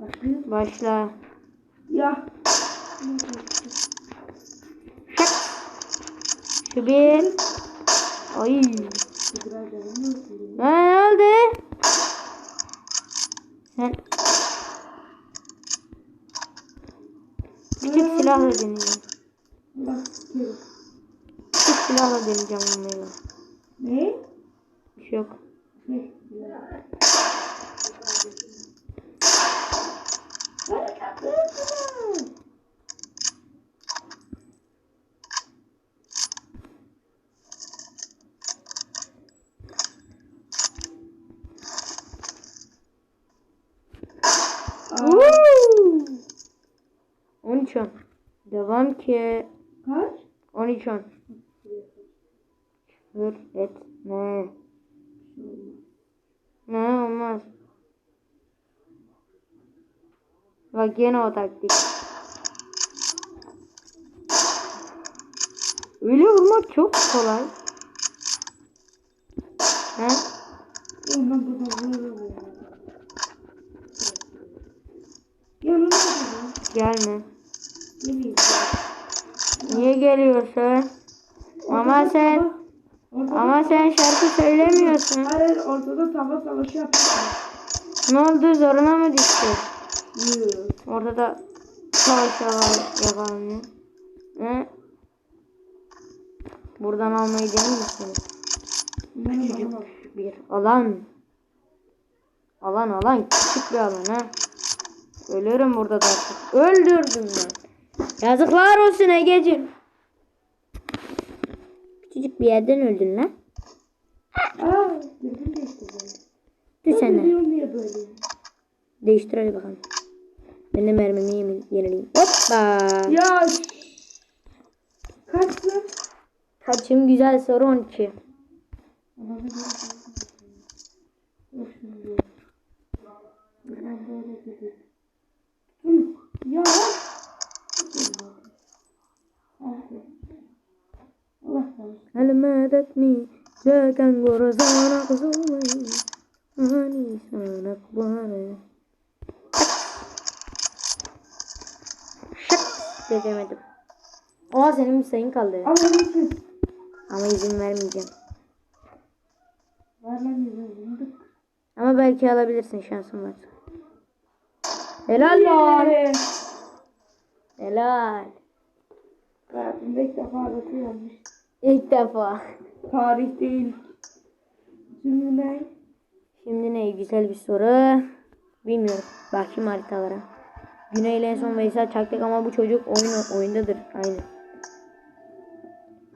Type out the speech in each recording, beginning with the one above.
Başlıyor. Başla. Ya. Şu bir. Ay. Ha, ne oldu? Sen küçük silahla deneyeceğim. Küçük silahla deneyeceğim bunları. Ne? Bir şey yok. Ne? Woo! 13 on. Devam ki. Kaç? 13 on. Dur et. Ne? Ne olmaz. Bak yine o taktik. Öyle vurmak çok kolay. He? Gelme. Niye geliyorsun? Ama sen ama sen şarkı söylemiyorsun. Hayır ortada tava savaşı yapıyorsun. Ne oldu zoruna mı düştü? Orada da savaş yapar- yapalım ya. He? Buradan almayı? Bana bak. Bir alan. Alan alan küçük bir alan ha. Ölürüm burada da artık. Öldürdüm ben. Yazıklar olsun Ege'cim. Küçücük bir yerden öldün lan. Aa, dedim değiştirdim. Dur sen de. Değiştir hadi bakalım. Ben de mermimi yenileyim. Hoppa. Ya. Kaçtı? Kaçım güzel soru 12. Ama ne böyle Dur şimdi. Ben böyle dedim. Demedim. Oha senin bir sayın kaldı. Al onu için. Ama izin vermeyeceğim. Lan yüzüm. Ama belki alabilirsin şansın varsa. Helal lan. Helal. Hayatımda ilk defa yanmış. İlk defa. Tarih değil. Şimdi ne? Şimdi ne güzel bir soru. Bilmiyorum. Bakayım haritalara. Güney ile en son Veysel çaktık ama bu çocuk oyun oyundadır. Aynen.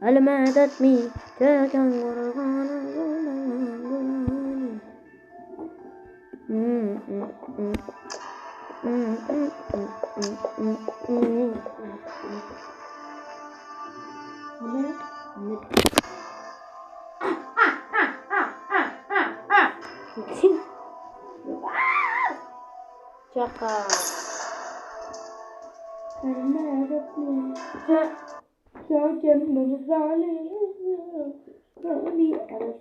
Almedet mi? Çeken? Çaka. Sen, sen.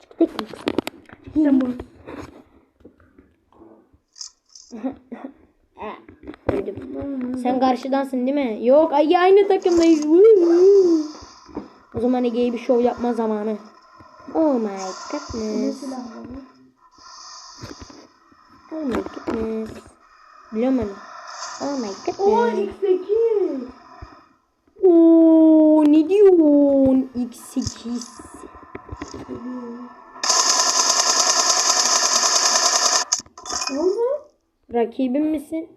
Çıktık mı? Tamam. Öldüm. Sen karşıdansın değil mi? Yok ay aynı takımdayız. O zaman Ege'ye bir şov yapma zamanı. Oh my Ne goodness. Oh my goodness. Biliyor musun? Oh my Oo goodness. X8. Oo ne diyorsun? X8. Ne oldu? Rakibim misin?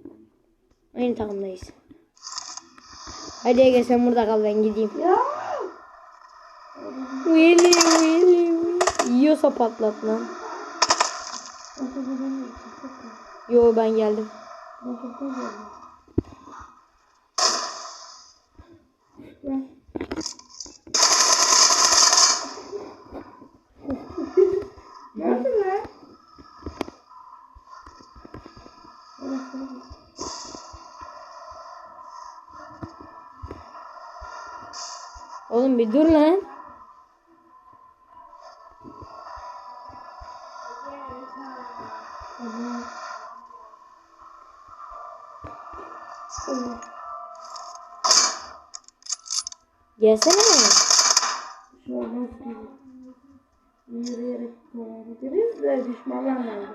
Aynı takımdayız. Hadi Ege sen burada kal ben gideyim. Ya. Willy Willy. Yiyorsa patlat lan. Yo ben geldim. Nasıl bulamıyorsun? Gel. Gördün mü? Oğlum bir dur lan. Gelsene. Yürüyerek ederiz ve düşmanlar nerede?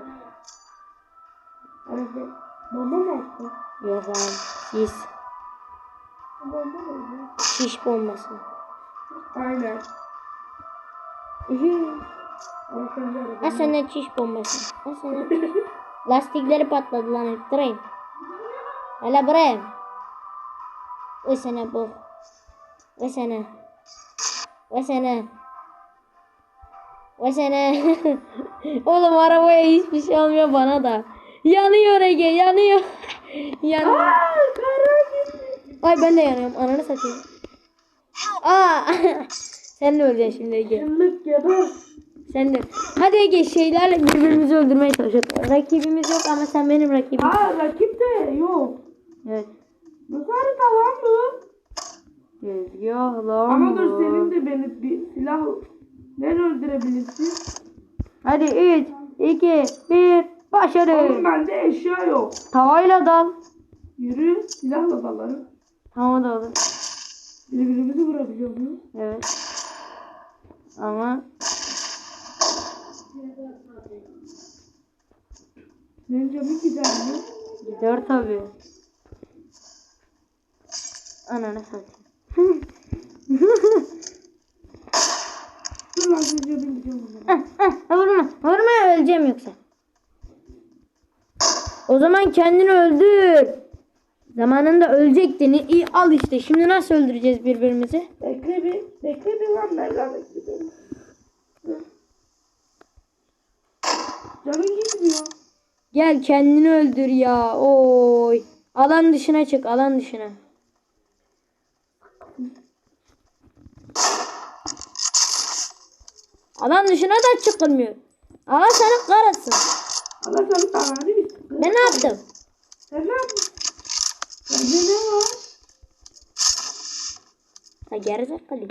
Arada bomba mı attı? Yok lan. Sis. Bomba mı? Şiş bombası. Aynen. Ha sana şiş bombası. Ha sana. Lastikleri patladı lan ettireyim. Hala buraya. Ve sana bu. Ve sana. Ve sana. Ve sana. Oğlum arabaya hiçbir şey olmuyor bana da. Yanıyor Ege yanıyor. yanıyor. Ay ben de yanıyorum. Ananı satayım. Aa. Sen de öleceksin şimdi Ege. Yıllık geber. Sen de. Hadi Ege şeylerle birbirimizi öldürmeye çalışalım. Rakibimiz yok ama sen benim rakibim. Aa rakip de yok. Evet. Nasıl harita lan bu? Tezgah lan Ama dur senin de beni bir silah ne öldürebilirsin? Hadi 3, 2, 1. Başarı. Oğlum bende eşya yok. Tavayla dal. Yürü silahla dalarım. Tamam da olur. Birbirimizi vurabiliyor muyuz? Evet. Ama Benim canım gider mi? gider tabi. Ananı satayım. Dur lan senin canım gidiyor mu? Ah, ah, vurma. Vurma öleceğim yoksa. O zaman kendini öldür. Zamanında ölecektin. İyi al işte. Şimdi nasıl öldüreceğiz birbirimizi? Bekle bir, bekle bir lan nereden bekliyorum? Canım gitmiyor. Gel kendini öldür ya. Oy. Alan dışına çık. Alan dışına. Alan dışına da çıkılmıyor. Allah senin karasın. Allah tanrı bir Ben ne yaptım? Sen ne var? Ha gerizekalı.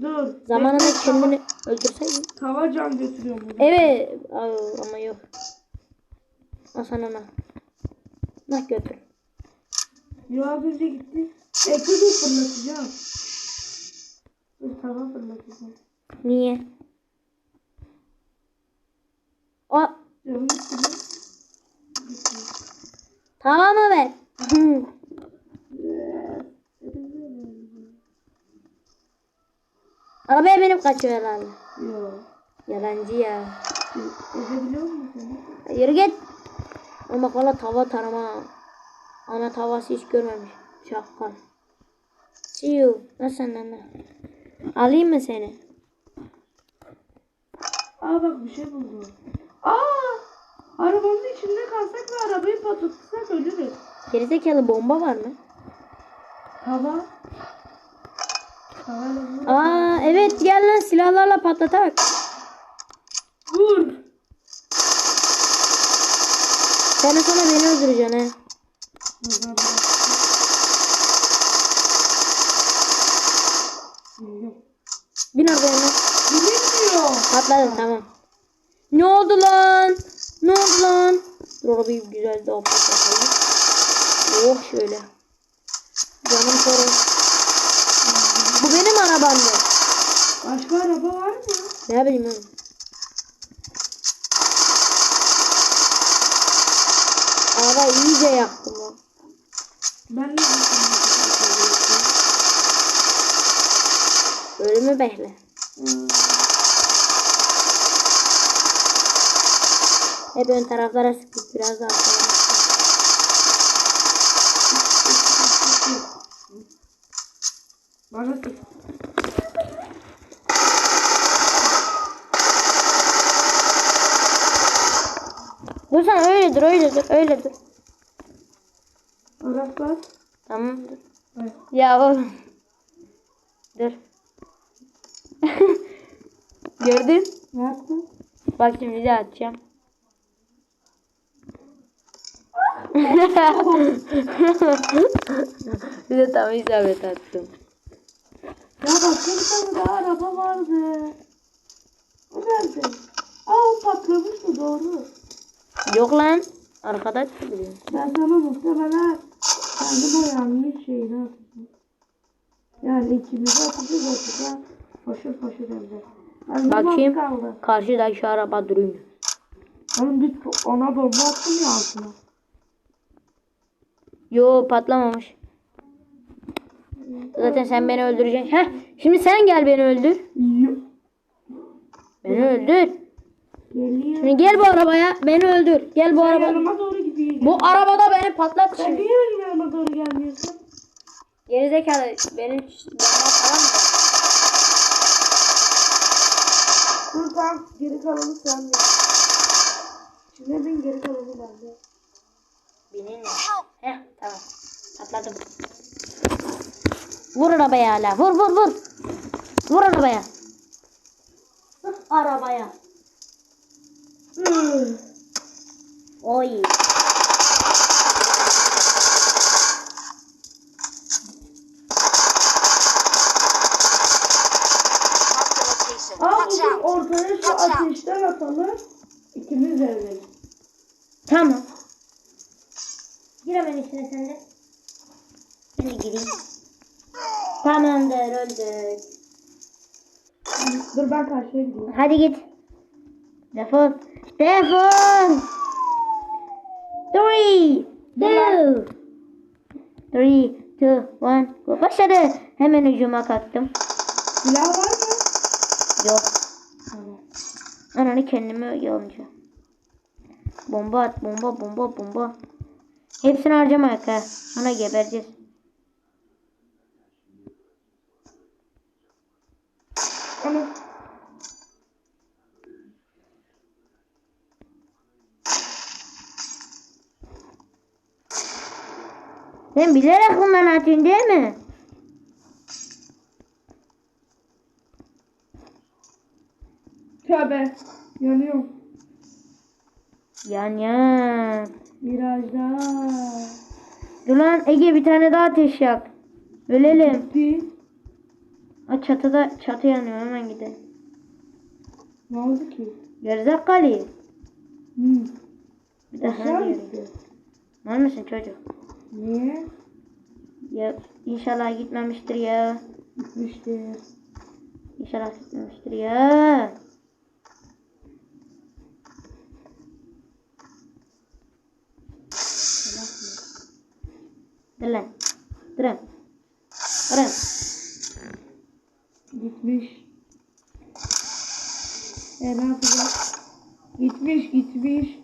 Dur. Zamanında bekle, kendini öldürseydin. Tava, tava can götürüyor mu? Evet. Aa, ama yok. Al sana na. Nah götür. Az önce gitti. Dur fırlatacağım. Dur tava fırlatacağım. Niye? O tamam mı ver? Arabaya binip kaçıyor herhalde. Yo. Yalancı ya. Ezebiliyor musun? Yürü git. Ama valla tava tarama. Ana tavası hiç görmemiş. Şakal. Siyu. Nasıl lan? Alayım mı seni? Aa bak bir şey buldum. Aa! Arabanın içinde kalsak ve arabayı patlatırsak ölürüz. Gerizekalı bomba var mı? Tavayla vur. Aa evet gel lan silahlarla patlatak. Vur. Sen sonra beni öldüreceksin he. Bin arabaya lan. Bilinmiyor. Patladım tamam. Ne oldu lan? Ne oldu lan? Dur arabayı güzel daha patlatalım. Oh şöyle. Canım sorun. Bu benim arabam mı? Başka araba var mı? Ne bileyim oğlum. Araba iyice yaktım lan. Ben de Ölümü bekle. Hep ön taraflara sıktık biraz daha sonra. Bana. Dur sen öyle dur öyle dur öyle dur. Arap var. Tamam dur. Evet. Ya oğlum. Dur. Gördün? Ne yaptın? Bak şimdi daha atacağım. bir de tam isabet attım. Bir tane daha araba vardı. O nerede? Aa o patlamış mı doğru? Yok lan. Arkadaş biliyor. Ben sana muhtemelen kendim o yanlış şeyini atacağım. Yani ikimizi atacağız atacağız. Foşur foşur evde. Ben Bakayım. kaldı. Karşıdaki araba duruyor. Oğlum bir ona bomba attım ya altına. Yo patlamamış. Zaten sen beni öldüreceksin. Heh, şimdi sen gel beni öldür. Beni öldür. Geliyor. Şimdi gel bu arabaya. Beni öldür. Gel bu Sen araba. yanıma doğru gidiyor. Bu arabada beni patlat Sen şimdi. niye benim yanıma doğru gelmiyorsun? Gerizekalı benim bomba falan mı? Dur tamam geri kalanı sen de. Şimdi ben geri kalanı bende. Benim ya. Heh tamam. Atladım. Vur arabaya hala. Vur vur vur. Vur arabaya. Arabaya. Oy. Watch bugün out. ortaya şu ateşten atalım. İkimiz evlenelim. Tamam. Gir hemen içine sen de. Ben de gireyim. Tamamdır öldük. Dur ben karşıya gidiyorum. Hadi git. Defol. Defol. Three, two, three, two, one. Go. Başladı. Hemen hücuma kalktım. Silah var mı? Yok. Ananı kendime alacağım. Bomba at, bomba, bomba, bomba. Hepsini harcamayak ha. Ana gebereceğiz. Ama Sen bilerek bundan atıyorsun değil mi? tövbe. Yanıyorum. Yan yan. Virajda. Dur lan Ege bir tane daha ateş yak. Ölelim. Bir. O çatıda çatı yanıyor hemen gidelim. Ne oldu ki? Gerizekalı. Hmm. Bir de diyorum. gitti? Var mısın çocuk? Niye? Ya inşallah gitmemiştir ya. Gitmişti. İnşallah gitmemiştir ya. Dur lan. Durun. Durun. Gitmiş. E ne yapacağız? Gitmiş gitmiş.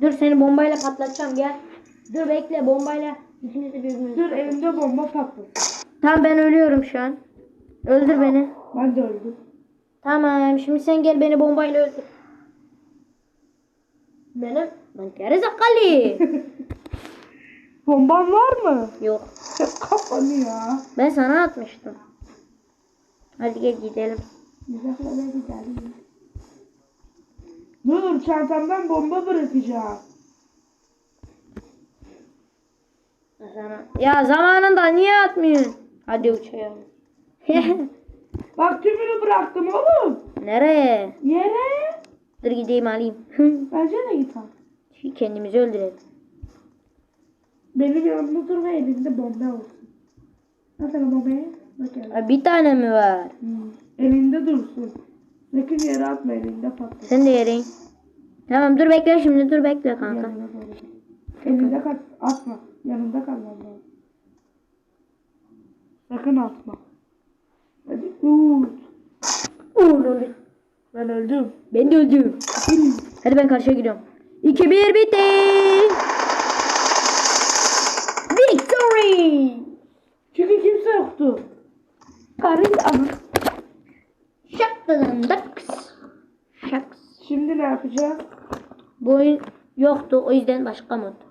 Dur seni bombayla patlatacağım gel. Dur bekle bombayla ikiniz de birbirinizi. Dur elimde bomba patladı. Tamam ben ölüyorum şu an. Öldür beni. Ben de öldüm. Tamam şimdi sen gel beni bombayla öldür. Benim lan gerizekalı. Bomban var mı? Yok. Kafanı ya. Ben sana atmıştım. Hadi gel gidelim. Güzel gidelim. Dur çantamdan bomba bırakacağım. Sana. Ya zamanında niye atmıyorsun? Hadi uçayalım. Bak tümünü bıraktım oğlum. Nereye? Yere. Dur gideyim alayım. Bence de git al. Kendimizi öldürelim. Benim yanımda dur ve elinde bomba olsun. Nasıl bombayı? Bak bir tane mi var? Hmm. Elinde dursun. Sakın yere atma elinde patlasın. Sen de yerin. Tamam dur bekle şimdi dur bekle kanka. Elinde kal atma. Yanında kal bomba. Sakın atma. Hadi uç. Ben öldüm. Ben de öldüm. Hadi ben karşıya gidiyorum. 2 1 bitti. Çünkü kimse yoktu. Karın ama. Şaktadındık. Şaks. Şimdi ne yapacağız? Bu oyun yoktu o yüzden başka mod.